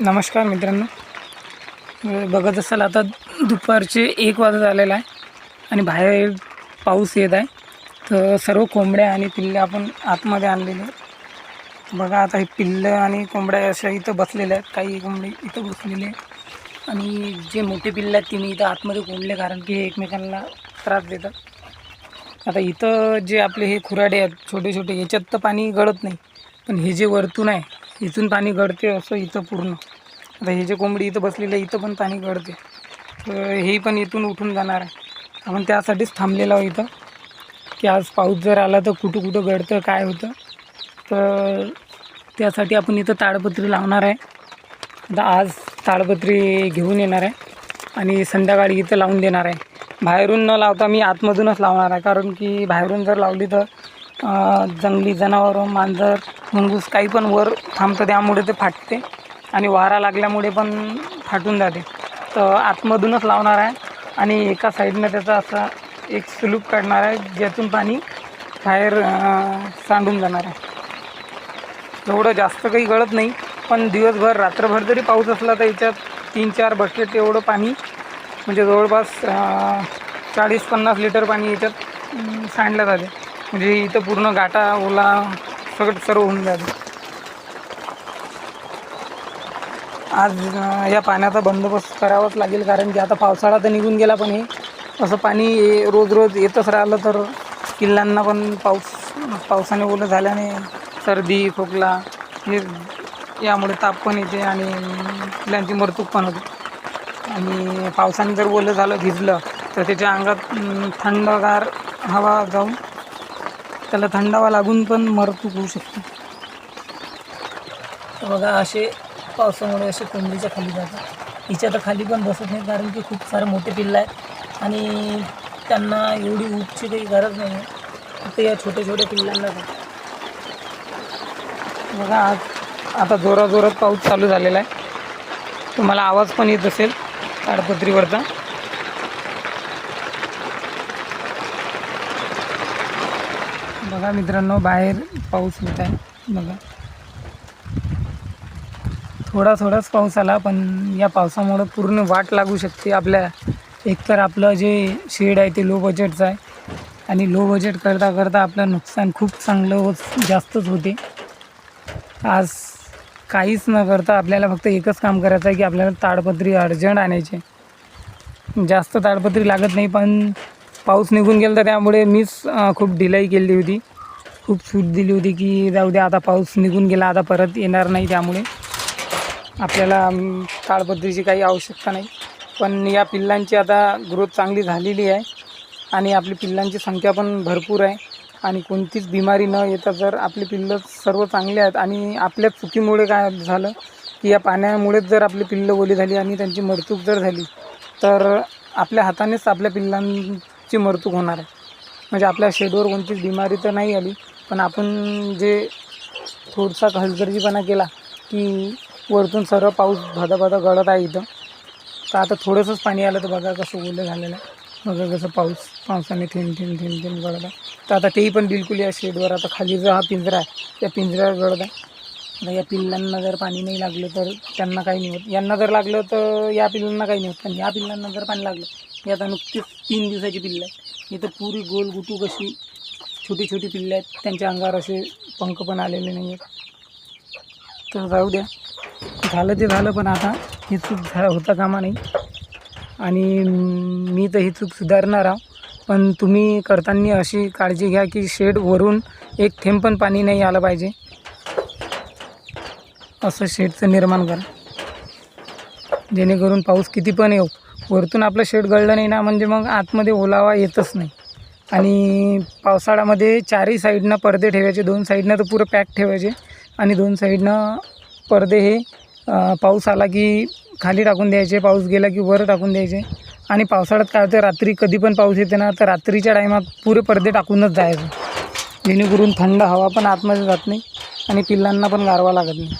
नमस्कार मित्रांनो. बघत असाल आता दुपारचे एक वाजत आलेला आहे आणि बाहेर पाऊस येत आहे. तर सर्व कोंबड्या आणि पिल्ले आपण आतमध्ये आणलेले बघा आता हे पिल्लं आणि कोंबड्या अशा इथं बसलेल्या आहेत. काही कोंबडे इथं बसलेले आहेत. आणि जे मोठे पिल्ले आहेत तिने इथं आतमध्ये कोंडले कारण की हे एकमेकांना त्रास देतात. आता इथं जे आपले हे खुराडे आहेत छोटे छोटे याच्यात तर पाणी गळत नाही. पण हे जे वरतून आहे इथून पाणी गळते असं इथं पूर्ण. आता हे जे कोंबडी इथं बसलेलं आहे इथं पण पाणी गळते. तर हे पण इथून उठून जाणार आहे. आपण त्यासाठीच थांबलेलो आहोत इथं. की आज पाऊस जर आला तर कुठं कुठं गळतं काय होतं. तर त्यासाठी आपण इथं ताडपत्री लावणार आहे. आता आज ताडपत्री घेऊन येणार आहे. आणि संध्याकाळी इथं लावून देणार आहे. बाहेरून न लावता मी आतमधूनच लावणार आहे. कारण की बाहेरून जर लावली तर जंगली जनावरं मांजर मुंगूस काही पण वर थांबतं त्यामुळे ते फाटते. आणि वारा लागल्यामुळे पण फाटून जाते. तर आतमधूनच लावणार आहे. आणि एका साईडनं त्याचा असा एक स्लूप काढणार आहे ज्यातून पाणी बाहेर सांडून जाणार आहे. एवढं जास्त काही गळत नाही पण दिवसभर रात्रभर जरी पाऊस असला तर याच्यात तीन चार बकेट एवढं पाणी म्हणजे जवळपास चाळीस पन्नास लिटर पाणी याच्यात सांडलं जाते. म्हणजे इथं पूर्ण गाटा ओला सगळं सर्व होऊन जाते. आज या पाण्याचा बंदोबस्त करावाच लागेल कारण की आता पावसाळा तर निघून गेला पण हे. असं पाणी रोज रोज येतच राहिलं तर किल्ल्यांना पण पाऊस पावसाने ओलं झाल्याने सर्दी खोकला हे यामुळे ताप पण येते आणि किल्ल्यांची मरतूक पण होते. आणि पावसाने जर ओलं झालं भिजलं तर त्याच्या अंगात थंडगार हवा जाऊन त्याला थंडावा लागून पण मरतूक होऊ शकते. तर बघा असे पावसामुळे असे कोंबडीच्या खाली जातात. हिच्या तर खाली पण बसत नाही कारण की खूप सारे मोठे पिल्लं आहेत. आणि त्यांना एवढी ऊबची काही गरज नाही आहे. फक्त या छोट्या छोट्या पिल्लांना बघा आज आता जोराजोरात पाऊस चालू झालेला आहे. तुम्हाला आवाज पण येत असेल ताडपत्रीवरचा. बघा मित्रांनो बाहेर पाऊस होत आहे. बघा. थोडा थोडाच पाऊस आला पण या पावसामुळं पूर्ण वाट लागू शकते आपल्या. एकतर आपलं जे शेड आहे ते लो बजेटचं आहे. आणि लो बजेट करता करता आपलं नुकसान खूप चांगलं होत जास्तच होते. आज काहीच न करता आपल्याला फक्त एकच काम करायचं आहे की आपल्याला ताडपत्री अर्जंट आणायचे. जास्त ताडपत्री लागत नाही पण पाऊस निघून गेला तर त्यामुळे मीच खूप डिलाई केली होती. खूप सूट दिली होती की जाऊ द्या आता पाऊस निघून गेला आता परत येणार नाही त्यामुळे. आपल्याला ताळपत्रीची काही आवश्यकता नाही. पण या पिल्लांची आता ग्रोथ चांगली झालेली आहे आणि आपली पिल्लांची संख्या पण भरपूर आहे. आणि कोणतीच बिमारी न येता जर आपले पिल्लं सर्व चांगले आहेत आणि आपल्या चुकीमुळे काय झालं की या पाण्यामुळेच जर आपली पिल्लं ओली झाली आणि त्यांची मरतूक जर झाली तर आपल्या हातानेच आपल्या पिल्लां ची मरतूक होणार आहे. म्हणजे आपल्या शेडवर कोणतीच बिमारी तर नाही आली पण आपण जे थोडासा हलगर्जीपणा केला की वरतून सर्व पाऊस भदा गळत आहे इथं तर आता थोडंसंच पाणी आलं तर बघा कसं ओलं झालेलं आहे. बघा कसं पाऊस पावसाने थेंब थेंब थेंब थेंब गळत आहे. तर आता तेही पण बिलकुल या शेडवर आता खाली जो हा पिंजरा आहे त्या पिंजऱ्यावर गळत आहे. आता या पिल्लांना जर पाणी नाही लागलं तर त्यांना काही नाही होत. यांना जर लागलं तर या पिल्लांना काही नाही होत. पण या पिल्लांना जर पाणी लागलं हे आता नुकतीच तीन दिवसाची पिल्लं आहेत. इथं पुरी गोल गुटू कशी छोटी छोटी पिल्ले आहेत. त्यांच्या अंगावर असे पंख पण आलेले नाही आहेत. तर जाऊ द्या. झालं ते झालं पण आता ही चूक झा होता कामा नाही. आणि मी तर ही चूक सुधारणार आहो. पण तुम्ही करताना अशी काळजी घ्या की शेड वरून एक थेंब पण पाणी नाही आलं पाहिजे. असं शेडचं निर्माण करा. जेणेकरून पाऊस किती पण येऊ वरतून आपलं शेड गळलं नाही ना म्हणजे मग आतमध्ये ओलावा येतच नाही. आणि पावसाळ्यामध्ये चारही साईडनं पडदे ठेवायचे दोन साईडनं तर पुरं पॅक ठेवायचे आणि दोन साईडनं पडदे हे पाऊस आला की खाली टाकून द्यायचे पाऊस गेला की वर टाकून द्यायचे. आणि पावसाळ्यात काय होतं रात्री कधी पण पाऊस येते ना तर रात्रीच्या टायमात पुरे पडदे टाकूनच जायचं. जेणेकरून थंड हवा पण आतमध्ये जात नाही आणि पिल्लांना पण गारवा लागत नाही.